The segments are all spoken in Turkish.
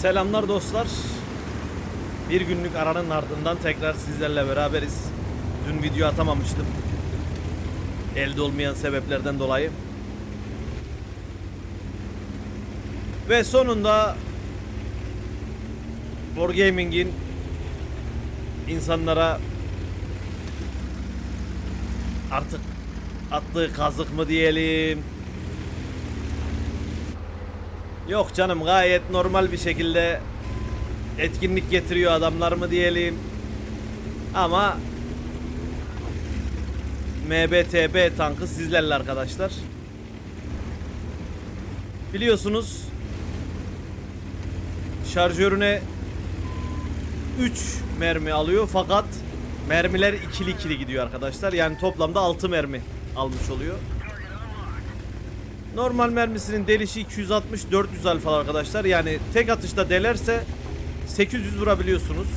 Selamlar dostlar. Bir günlük aranın ardından tekrar sizlerle beraberiz. Dün video atamamıştım. Elde olmayan sebeplerden dolayı. Ve sonunda Wargaming'in insanlara artık attığı kazık mı diyelim Yok canım gayet normal bir şekilde etkinlik getiriyor adamlar mı diyelim. Ama MBTB tankı sizlerle arkadaşlar. Biliyorsunuz şarjörüne 3 mermi alıyor fakat mermiler ikili ikili gidiyor arkadaşlar. Yani toplamda 6 mermi almış oluyor. Normal mermisinin delişi 260-400 alfa arkadaşlar. Yani tek atışta delerse 800 vurabiliyorsunuz.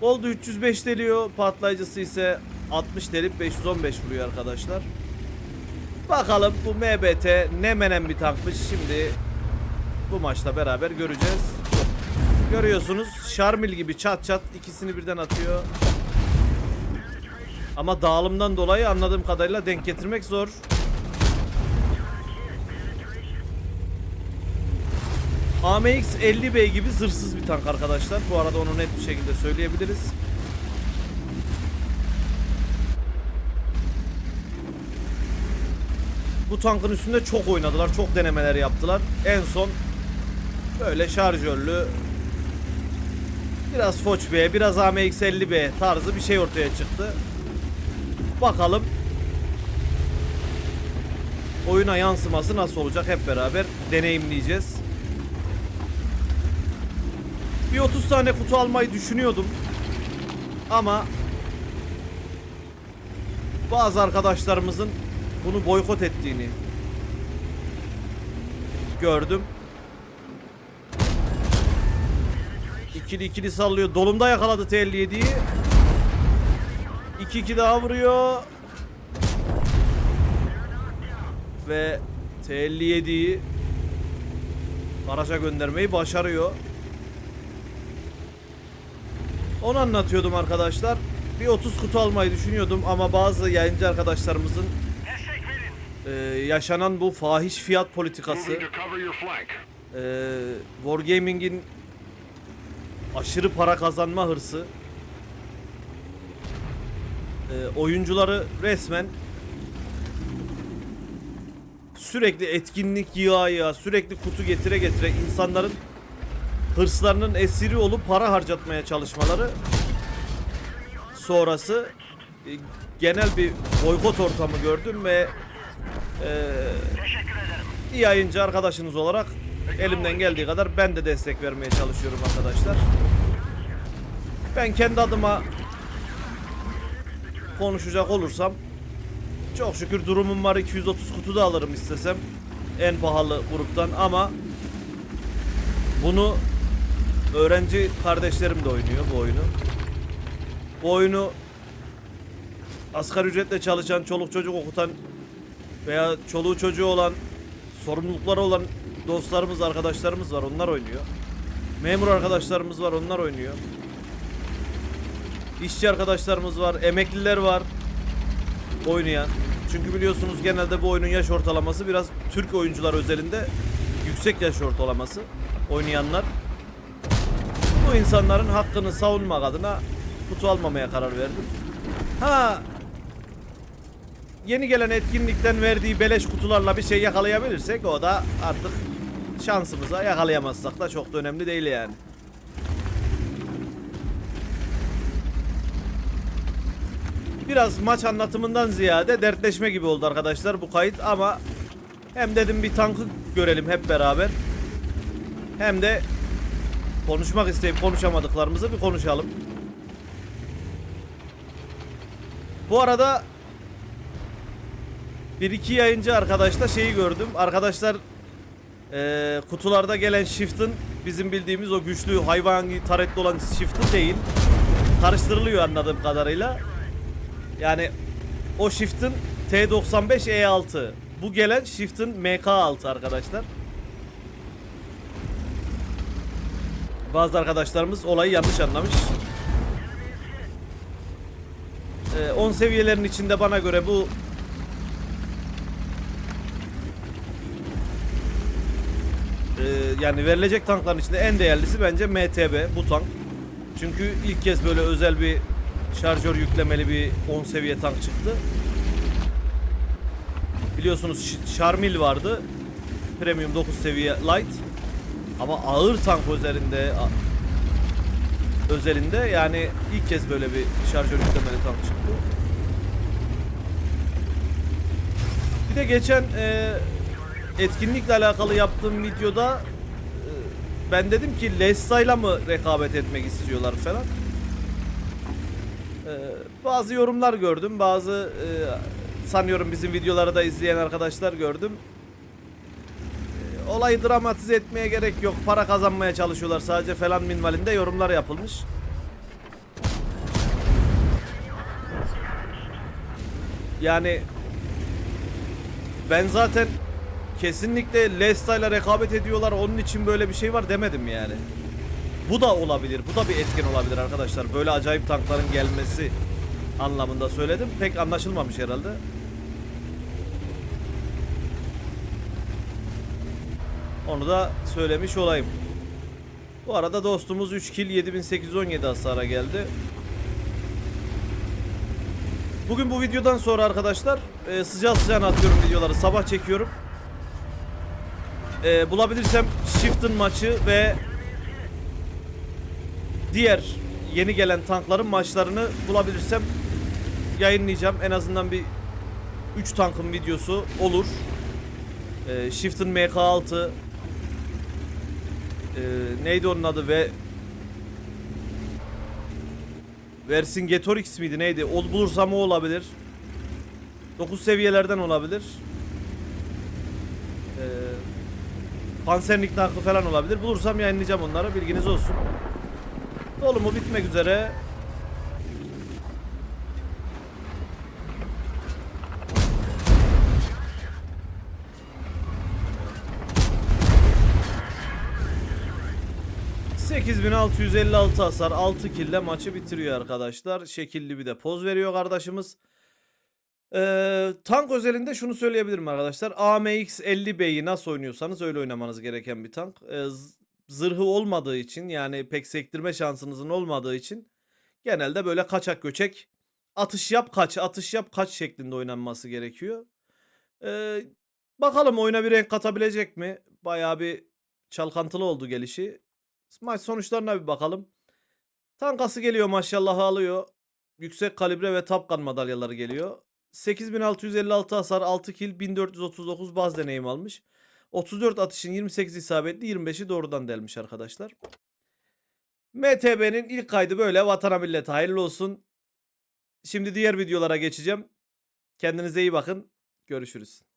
Oldu 305 deliyor. Patlayıcısı ise 60 delip 515 vuruyor arkadaşlar. Bakalım bu MBT ne menen bir tankmış. Şimdi bu maçla beraber göreceğiz. Görüyorsunuz Şarmil gibi çat çat ikisini birden atıyor. Ama dağılımdan dolayı anladığım kadarıyla denk getirmek zor. AMX 50B gibi zırhsız bir tank arkadaşlar. Bu arada onu net bir şekilde söyleyebiliriz. Bu tankın üstünde çok oynadılar, çok denemeler yaptılar. En son böyle şarjörlü biraz Foch B, biraz AMX 50B tarzı bir şey ortaya çıktı. Bakalım oyuna yansıması nasıl olacak hep beraber deneyimleyeceğiz. Bir 30 tane kutu almayı düşünüyordum. Ama bazı arkadaşlarımızın bunu boykot ettiğini gördüm. İkili ikili sallıyor. Dolumda yakaladı T57'yi. 2-2 daha vuruyor. Ve T57'yi garaja göndermeyi başarıyor. Onu anlatıyordum arkadaşlar. Bir 30 kutu almayı düşünüyordum ama bazı yayıncı arkadaşlarımızın e, yaşanan bu fahiş fiyat politikası, e, Wargaming'in aşırı para kazanma hırsı e, oyuncuları resmen sürekli etkinlik yığa yığa sürekli kutu getire getire insanların hırslarının esiri olup para harcatmaya çalışmaları sonrası e, genel bir boykot ortamı gördüm ve e, yayıncı arkadaşınız olarak elimden geldiği kadar ben de destek vermeye çalışıyorum arkadaşlar. Ben kendi adıma konuşacak olursam çok şükür durumum var 230 kutu da alırım istesem en pahalı gruptan ama bunu öğrenci kardeşlerim de oynuyor bu oyunu. Bu oyunu asgari ücretle çalışan, çoluk çocuk okutan veya çoluğu çocuğu olan, sorumlulukları olan dostlarımız, arkadaşlarımız var. Onlar oynuyor. Memur arkadaşlarımız var. Onlar oynuyor. İşçi arkadaşlarımız var. Emekliler var. Oynayan. Çünkü biliyorsunuz genelde bu oyunun yaş ortalaması biraz Türk oyuncular özelinde yüksek yaş ortalaması oynayanlar. Bu insanların hakkını savunmak adına kutu almamaya karar verdim. Ha yeni gelen etkinlikten verdiği beleş kutularla bir şey yakalayabilirsek o da artık şansımıza yakalayamazsak da çok da önemli değil yani. Biraz maç anlatımından ziyade dertleşme gibi oldu arkadaşlar bu kayıt ama hem dedim bir tankı görelim hep beraber hem de konuşmak isteyip konuşamadıklarımızı bir konuşalım. Bu arada bir iki yayıncı arkadaşta şeyi gördüm. Arkadaşlar eee, kutularda gelen shift'ın bizim bildiğimiz o güçlü hayvan taretli olan shift'ın değil. Karıştırılıyor anladığım kadarıyla. Yani o shift'ın T95E6. Bu gelen shift'ın MK6 arkadaşlar. Bazı arkadaşlarımız olayı yanlış anlamış. Ee, 10 seviyelerin içinde bana göre bu Ee, yani verilecek tankların içinde en değerlisi bence MTB bu tank. Çünkü ilk kez böyle özel bir şarjör yüklemeli bir 10 seviye tank çıktı. Biliyorsunuz Sharmil vardı. Premium 9 seviye light. Ama ağır tank üzerinde a- özelinde yani ilk kez böyle bir şarjör yüklemeli tank çıktı. Bir de geçen e, etkinlikle alakalı yaptığım videoda e, ben dedim ki Lesta'yla mı rekabet etmek istiyorlar falan. E, bazı yorumlar gördüm. Bazı e, sanıyorum bizim videoları da izleyen arkadaşlar gördüm. Olayı dramatize etmeye gerek yok. Para kazanmaya çalışıyorlar sadece falan minvalinde yorumlar yapılmış. Yani ben zaten kesinlikle Lesta ile rekabet ediyorlar. Onun için böyle bir şey var demedim yani. Bu da olabilir. Bu da bir etken olabilir arkadaşlar. Böyle acayip tankların gelmesi anlamında söyledim. Pek anlaşılmamış herhalde. Onu da söylemiş olayım. Bu arada dostumuz 3 kill 7817 hasara geldi. Bugün bu videodan sonra arkadaşlar e, sıcağı sıcağına atıyorum videoları. Sabah çekiyorum. E, bulabilirsem Shift'ın maçı ve diğer yeni gelen tankların maçlarını bulabilirsem yayınlayacağım. En azından bir 3 tankın videosu olur. E, Shift'ın MK6 e, neydi onun adı ve Vercingetorix miydi neydi? O bulursam o olabilir. 9 seviyelerden olabilir. Ee, Pansernik tankı falan olabilir. Bulursam yayınlayacağım onları. Bilginiz olsun. Dolumu bitmek üzere. ...8656 hasar 6 kille maçı bitiriyor arkadaşlar. Şekilli bir de poz veriyor kardeşimiz. Ee, tank özelinde şunu söyleyebilirim arkadaşlar. AMX 50B'yi nasıl oynuyorsanız öyle oynamanız gereken bir tank. Ee, zırhı olmadığı için yani pek sektirme şansınızın olmadığı için genelde böyle kaçak göçek atış yap kaç atış yap kaç şeklinde oynanması gerekiyor. Ee, bakalım oyuna bir renk katabilecek mi? Bayağı bir çalkantılı oldu gelişi. Maç sonuçlarına bir bakalım. Tankası geliyor maşallah alıyor. Yüksek kalibre ve tapkan madalyaları geliyor. 8656 hasar 6 kill 1439 baz deneyim almış. 34 atışın 28 isabetli 25'i doğrudan delmiş arkadaşlar. MTB'nin ilk kaydı böyle vatana millete hayırlı olsun. Şimdi diğer videolara geçeceğim. Kendinize iyi bakın. Görüşürüz.